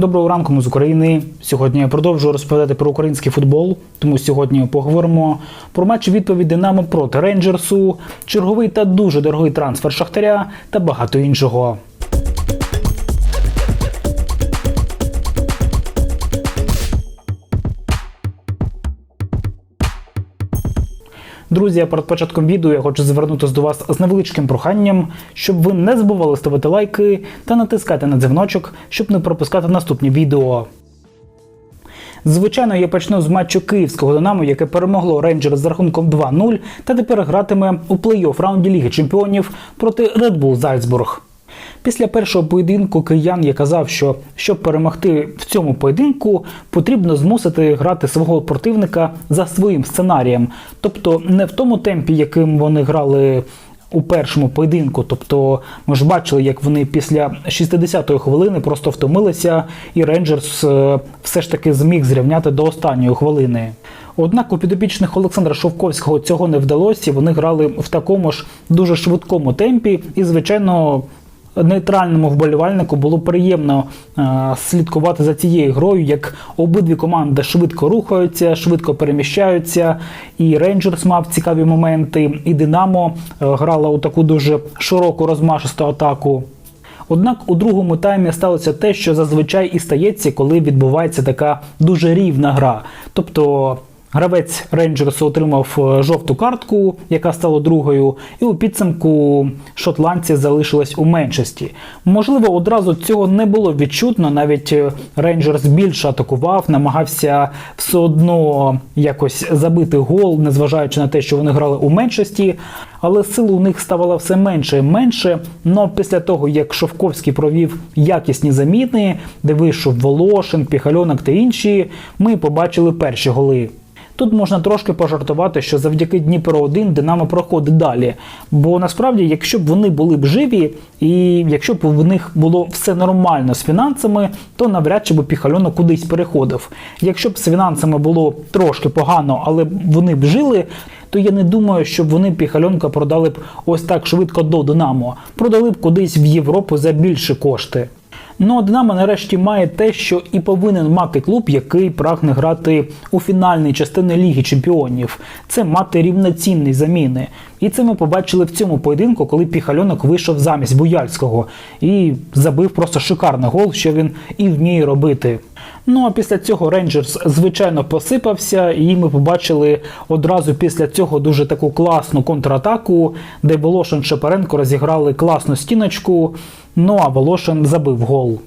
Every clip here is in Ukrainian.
Доброго ранку ми з України. Сьогодні я продовжую розповідати про український футбол. Тому сьогодні поговоримо про матч відповідь Динамо проти Рейнджерсу, черговий та дуже дорогий трансфер Шахтаря та багато іншого. Друзі, перед початком відео я хочу звернутися до вас з невеличким проханням, щоб ви не забували ставити лайки та натискати на дзвіночок, щоб не пропускати наступні відео. Звичайно, я почну з матчу київського Динамо, яке перемогло Рейнджер з рахунком 2-0 та тепер гратиме у плей-офф раунді Ліги Чемпіонів проти Red Bull Зальцбург. Після першого поєдинку киян я казав, що щоб перемогти в цьому поєдинку, потрібно змусити грати свого противника за своїм сценарієм, тобто не в тому темпі, яким вони грали. У першому поєдинку, тобто ми ж бачили, як вони після 60-ї хвилини просто втомилися, і Рейнджерс е, все ж таки зміг зрівняти до останньої хвилини. Однак у підопічних Олександра Шовковського цього не вдалося. Вони грали в такому ж дуже швидкому темпі, і, звичайно, нейтральному вболівальнику було приємно е, слідкувати за цією грою, як обидві команди швидко рухаються, швидко переміщаються. І Рейнджерс мав цікаві моменти, і Динамо е, грала у таку дуже широку розмашисту атаку. Однак у другому таймі сталося те, що зазвичай і стається, коли відбувається така дуже рівна гра. Тобто Гравець Рейнджерсу отримав е, жовту картку, яка стала другою, і у підсумку шотландці залишились у меншості. Можливо, одразу цього не було відчутно. Навіть е, Рейнджерс більше атакував, намагався все одно якось забити гол, незважаючи на те, що вони грали у меншості. Але сил у них ставало все менше і менше. Но після того, як Шовковський провів якісні заміни, де вийшов Волошин, Піхальонок та інші, ми побачили перші голи. Тут можна трошки пожартувати, що завдяки Дніпро 1 Динамо проходить далі. Бо насправді, якщо б вони були б живі, і якщо б в них було все нормально з фінансами, то навряд чи б Піхальонок кудись переходив. Якщо б з фінансами було трошки погано, але вони б жили. То я не думаю, щоб вони піхальонка продали б ось так швидко до Динамо, продали б кудись в Європу за більші кошти. Ну, а Динамо нарешті має те, що і повинен мати клуб, який прагне грати у фінальній частині Ліги Чемпіонів. Це мати рівноцінні заміни. І це ми побачили в цьому поєдинку, коли Піхальонок вийшов замість Буяльського і забив просто шикарний гол, що він і вміє робити. Ну а після цього Рейнджерс, звичайно, посипався, і ми побачили одразу після цього дуже таку класну контратаку, де Волошин Шепаренко розіграли класну стіночку. Ну а Волошин забив гол.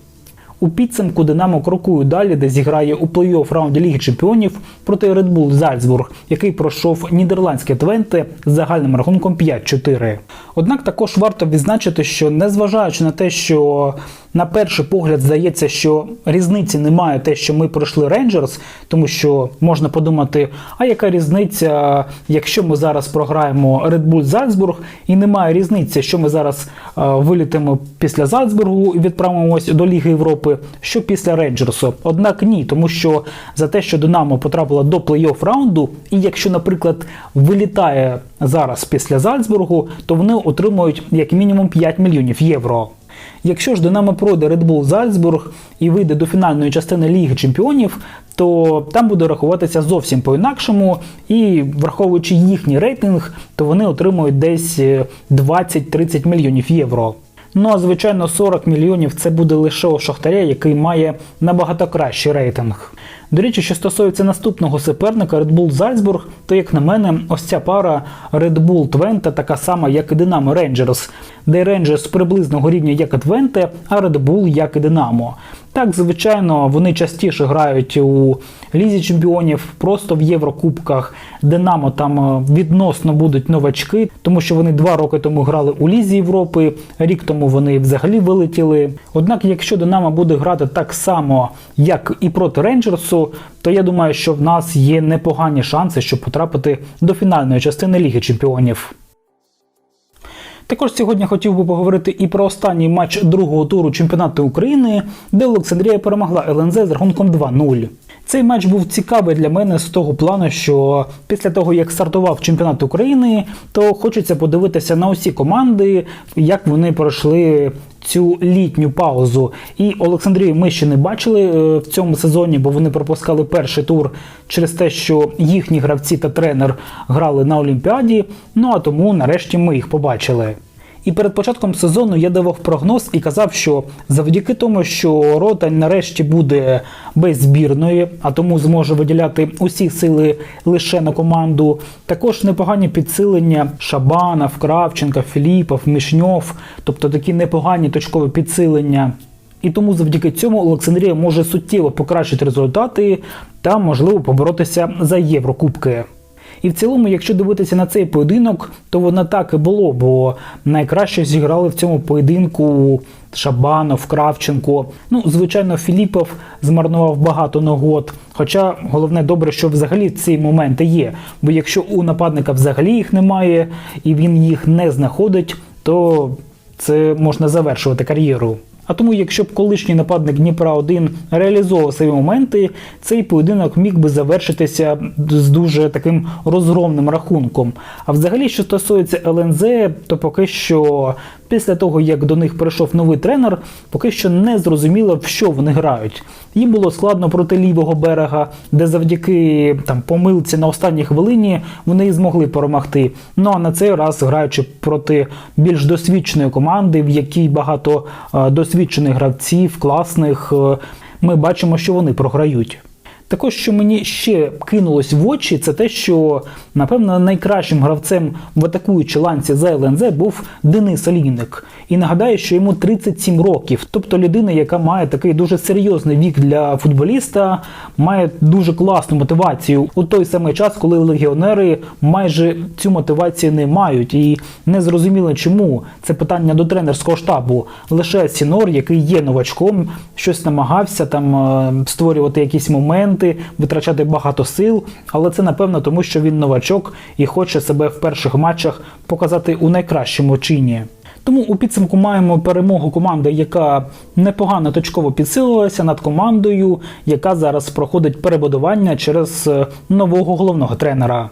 У підсумку Динамо крокує далі, де зіграє у плей-офф раунді Ліги Чемпіонів проти Red Bull Зальцбург, який пройшов нідерландське Твенте з загальним рахунком 5-4. Однак також варто відзначити, що незважаючи на те, що на перший погляд здається, що різниці немає те, що ми пройшли Рейнджерс, тому що можна подумати, а яка різниця, якщо ми зараз програємо Red Bull Зальцбург, і немає різниці, що ми зараз е, вилітимо після Зальцбургу і відправимось до Ліги Європи, що після Рейнджерсу. Однак ні, тому що за те, що Динамо потрапила до плей-офф раунду, і якщо, наприклад, вилітає зараз після Зальцбургу, то вони отримують як мінімум 5 мільйонів євро. Якщо ж Динамо пройде Red Bull Зальцбург і вийде до фінальної частини Ліги Чемпіонів, то там буде рахуватися зовсім по-інакшому, і враховуючи їхній рейтинг, то вони отримують десь 20-30 мільйонів євро. Ну а звичайно, 40 мільйонів це буде лише у Шахтаря, який має набагато кращий рейтинг. До речі, що стосується наступного суперника Red Bull Зальцбург, то, як на мене, ось ця пара Red Bull Твенте така сама, як і Динамо Рейнджерс, де Рейнджерс приблизного рівня як і Твенте, а Red Bull як і Динамо. Так, звичайно, вони частіше грають у Лізі чемпіонів, просто в Єврокубках. Динамо там е, відносно будуть новачки, тому що вони два роки тому грали у Лізі Європи, рік тому вони взагалі вилетіли. Однак, якщо Динамо буде грати так само, як і проти Рейнджерсу, то я думаю, що в нас є непогані шанси, щоб потрапити до фінальної частини Ліги Чемпіонів. Також сьогодні хотів би поговорити і про останній матч другого туру чемпіонату України, де Олександрія перемогла ЛНЗ з рахунком 2-0. Цей матч був цікавий для мене з того плану, що після того, як стартував чемпіонат України, то хочеться подивитися на усі команди, як вони пройшли цю літню паузу. І Олександрію ми ще не бачили е, в цьому сезоні, бо вони пропускали перший тур через те, що їхні гравці та тренер грали на Олімпіаді. Ну а тому нарешті ми їх побачили. І перед початком сезону я давав прогноз і казав, що завдяки тому, що Ротань нарешті буде без збірної, а тому зможе виділяти усі сили лише на команду. Також непогані підсилення Шабанов, Кравченка, Філіпов, Мішньов, тобто такі непогані точкові підсилення. І тому завдяки цьому Олександрія може суттєво покращити результати та, можливо, поборотися за Єврокубки. І в цілому, якщо дивитися на цей поєдинок, то воно так і було, бо найкраще зіграли в цьому поєдинку Шабанов, Кравченко. Ну, звичайно, Філіпов змарнував багато нагод. Хоча головне добре, що взагалі ці моменти є. Бо якщо у нападника взагалі їх немає і він їх не знаходить, то це можна завершувати кар'єру. А тому, якщо б колишній нападник Дніпра 1 реалізовував свої моменти, цей поєдинок міг би завершитися з дуже таким розгромним рахунком. А взагалі, що стосується ЛНЗ, то поки що після того, як до них прийшов новий тренер, поки що не зрозуміло, в що вони грають. Їм було складно проти лівого берега, де завдяки там помилці на останній хвилині вони і змогли перемогти. Ну а на цей раз граючи проти більш досвідченої команди, в якій багато е, досвідчених гравців, класних, е, ми бачимо, що вони програють. Також, що мені ще кинулось в очі, це те, що напевно найкращим гравцем в атакуючій ланці за ЛНЗ був Денис Олійник. І нагадаю, що йому 37 років, тобто людина, яка має такий дуже серйозний вік для футболіста, має дуже класну мотивацію у той самий час, коли легіонери майже цю мотивацію не мають. І не зрозуміло, чому це питання до тренерського штабу. Лише Сінор, який є новачком, щось намагався там е, створювати якісь моменти витрачати багато сил, але це напевно тому, що він новачок і хоче себе в перших матчах показати у найкращому чині. Тому у підсумку маємо перемогу команди, яка непогано точково підсилилася над командою, яка зараз проходить перебудування через е, нового головного тренера.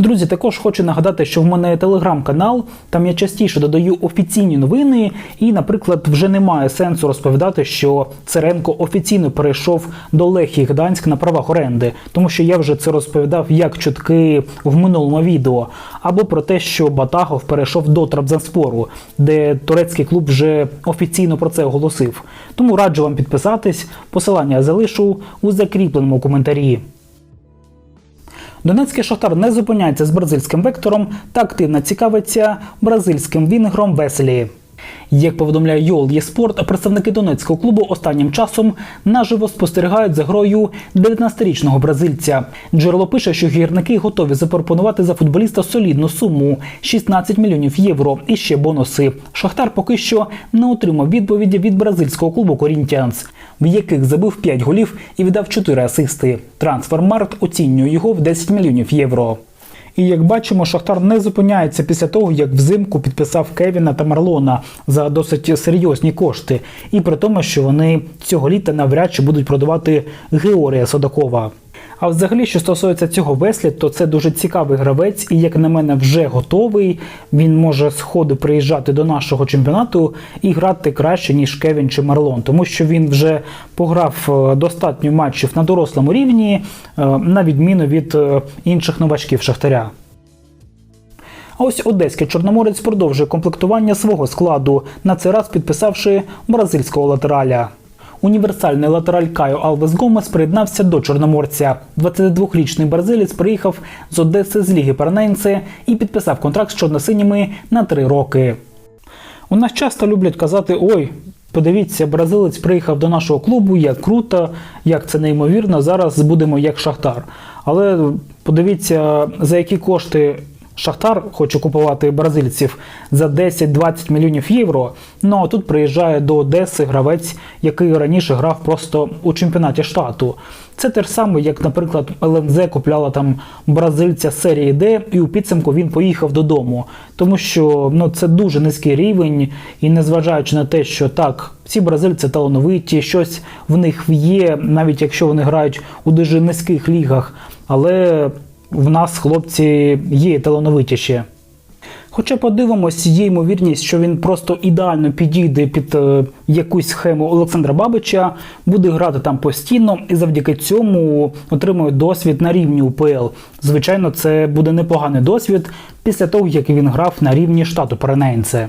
Друзі, також хочу нагадати, що в мене телеграм-канал, там я частіше додаю офіційні новини, і, наприклад, вже немає сенсу розповідати, що Церенко офіційно перейшов до Лехії Гданськ на правах оренди, тому що я вже це розповідав як чутки в минулому відео, або про те, що Батагов перейшов до Трабзанспору, де турецький клуб вже офіційно про це оголосив. Тому раджу вам підписатись. Посилання залишу у закріпленому коментарі. Донецький шахтар не зупиняється з бразильським вектором та активно цікавиться бразильським вінгром Веселі. Як повідомляє Йол Єспорт, представники донецького клубу останнім часом наживо спостерігають за грою 19-річного бразильця. Джерело пише, що гірники готові запропонувати за футболіста солідну суму 16 мільйонів євро і ще бонуси. Шахтар поки що не отримав відповіді від бразильського клубу Корінтіанс, в яких забив 5 голів і віддав 4 асисти. Трансфермаркт оцінює його в 10 мільйонів євро. І як бачимо, Шахтар не зупиняється після того, як взимку підписав Кевіна та Марлона за досить серйозні кошти, і при тому, що вони цього літа навряд чи будуть продавати Георгія Содакова. А взагалі, що стосується цього Веслі, то це дуже цікавий гравець, і як на мене, вже готовий. Він може з ходу приїжджати до нашого чемпіонату і грати краще ніж Кевін чи Марлон, тому що він вже пограв е, достатньо матчів на дорослому рівні, е, на відміну від е, інших новачків Шахтаря. А ось одеський чорноморець продовжує комплектування свого складу, на цей раз підписавши бразильського латераля. Універсальний латераль Кайо Алвес Гомес приєднався до Чорноморця. 22-річний бразилець приїхав з Одеси з Ліги Парненце і підписав контракт з чорносиніми на три роки. У нас часто люблять казати: ой, подивіться, бразилець приїхав до нашого клубу, як круто, як це неймовірно. Зараз будемо як Шахтар. Але подивіться, за які кошти Шахтар хоче купувати бразильців за 10-20 мільйонів євро. Ну а тут приїжджає до Одеси гравець, який раніше грав просто у чемпіонаті штату. Це те ж саме, як, наприклад, ЛНЗ купляла там бразильця серії Д, і у підсумку він поїхав додому. Тому що ну, це дуже низький рівень, і незважаючи на те, що так, всі бразильці талановиті, щось в них є, навіть якщо вони грають у дуже низьких лігах. Але в нас хлопці є талановитіші. Хоча подивимось, є ймовірність, що він просто ідеально підійде під е, якусь схему Олександра Бабича, буде грати там постійно і завдяки цьому отримує досвід на рівні УПЛ. Звичайно, це буде непоганий досвід після того, як він грав на рівні штату Паренейнце.